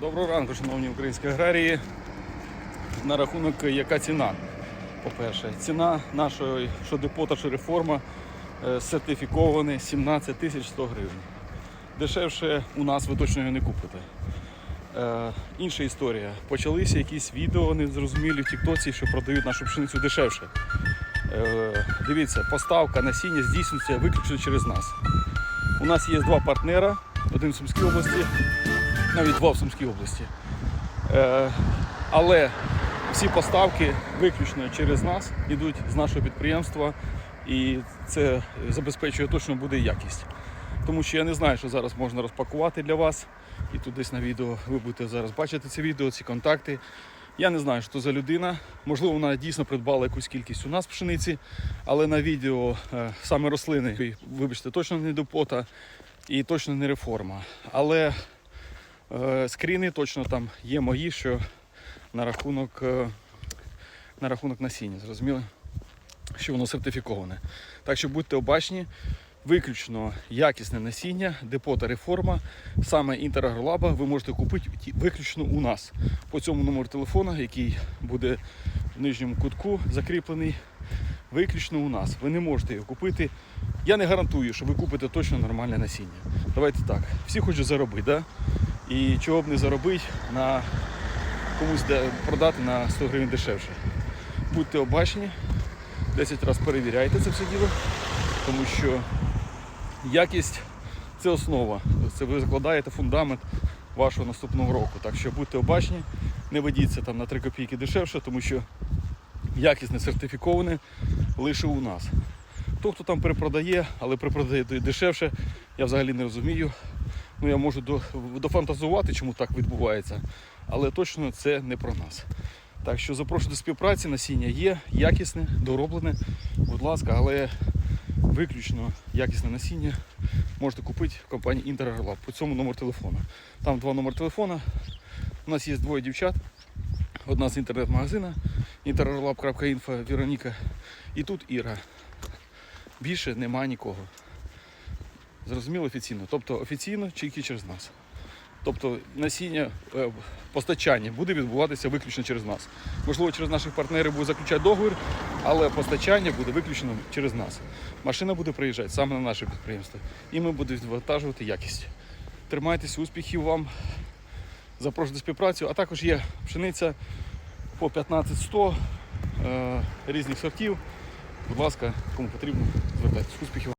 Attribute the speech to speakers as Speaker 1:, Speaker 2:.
Speaker 1: Доброго ранку, шановні українські аграрії. На рахунок, яка ціна? По-перше, ціна нашої що депота, що реформа е, сертифікована 17 тисяч 100 гривень. Дешевше у нас ви точно його не купите. Е, інша історія. Почалися якісь відео незрозумілі в Тіктоці, що продають нашу пшеницю дешевше. Е, дивіться, поставка насіння здійснюється виключно через нас. У нас є два партнера, один в Сумській області, навіть два в Сумській області. Е, але всі поставки виключно через нас йдуть з нашого підприємства, і це забезпечує точно буде якість. Тому що я не знаю, що зараз можна розпакувати для вас. І тут десь на відео ви будете зараз бачити це відео, ці контакти. Я не знаю, що за людина. Можливо, вона дійсно придбала якусь кількість у нас пшениці, але на відео е, саме рослини, вибачте, точно не допота і точно не реформа. Але скріни точно там є мої, що на рахунок, е, на рахунок насіння, зрозуміли? Що воно сертифіковане. Так що будьте обачні, виключно якісне насіння, депота реформа, саме інтерагролаба ви можете купити виключно у нас. По цьому номеру телефона, який буде в нижньому кутку закріплений, виключно у нас. Ви не можете його купити. Я не гарантую, що ви купите точно нормальне насіння. Давайте так. Всі хочуть заробити, да? І чого б не заробити на комусь продати на 100 гривень дешевше. Будьте обачні, 10 разів перевіряйте це все діло, тому що якість це основа. Це ви закладаєте фундамент вашого наступного року. Так що будьте обачні, не ведіться там на 3 копійки дешевше, тому що якісне сертифіковане лише у нас. Хто хто там перепродає, але перепродає дешевше, я взагалі не розумію. Ну, я можу дофантазувати, чому так відбувається, але точно це не про нас. Так що запрошую до співпраці, насіння є, якісне, дороблене, будь ласка, але виключно якісне насіння можете купити в компанії Інтергарлаб по цьому номеру телефону. Там два номери телефона. У нас є двоє дівчат. Одна з інтернет-магазина interrolab.info Вероніка. І тут Іра. Більше немає нікого. Зрозуміло офіційно. Тобто офіційно тільки через нас. Тобто насіння е, постачання буде відбуватися виключно через нас. Можливо, через наших партнерів буде заключати договір, але постачання буде виключно через нас. Машина буде приїжджати саме на наше підприємство. І ми будемо відвантажувати якість. Тримайтеся, успіхів вам. Запрошую до співпраці. А також є пшениця по 15-100 е, різних сортів. Будь ласка, кому потрібно, звертайтесь. Успіхів.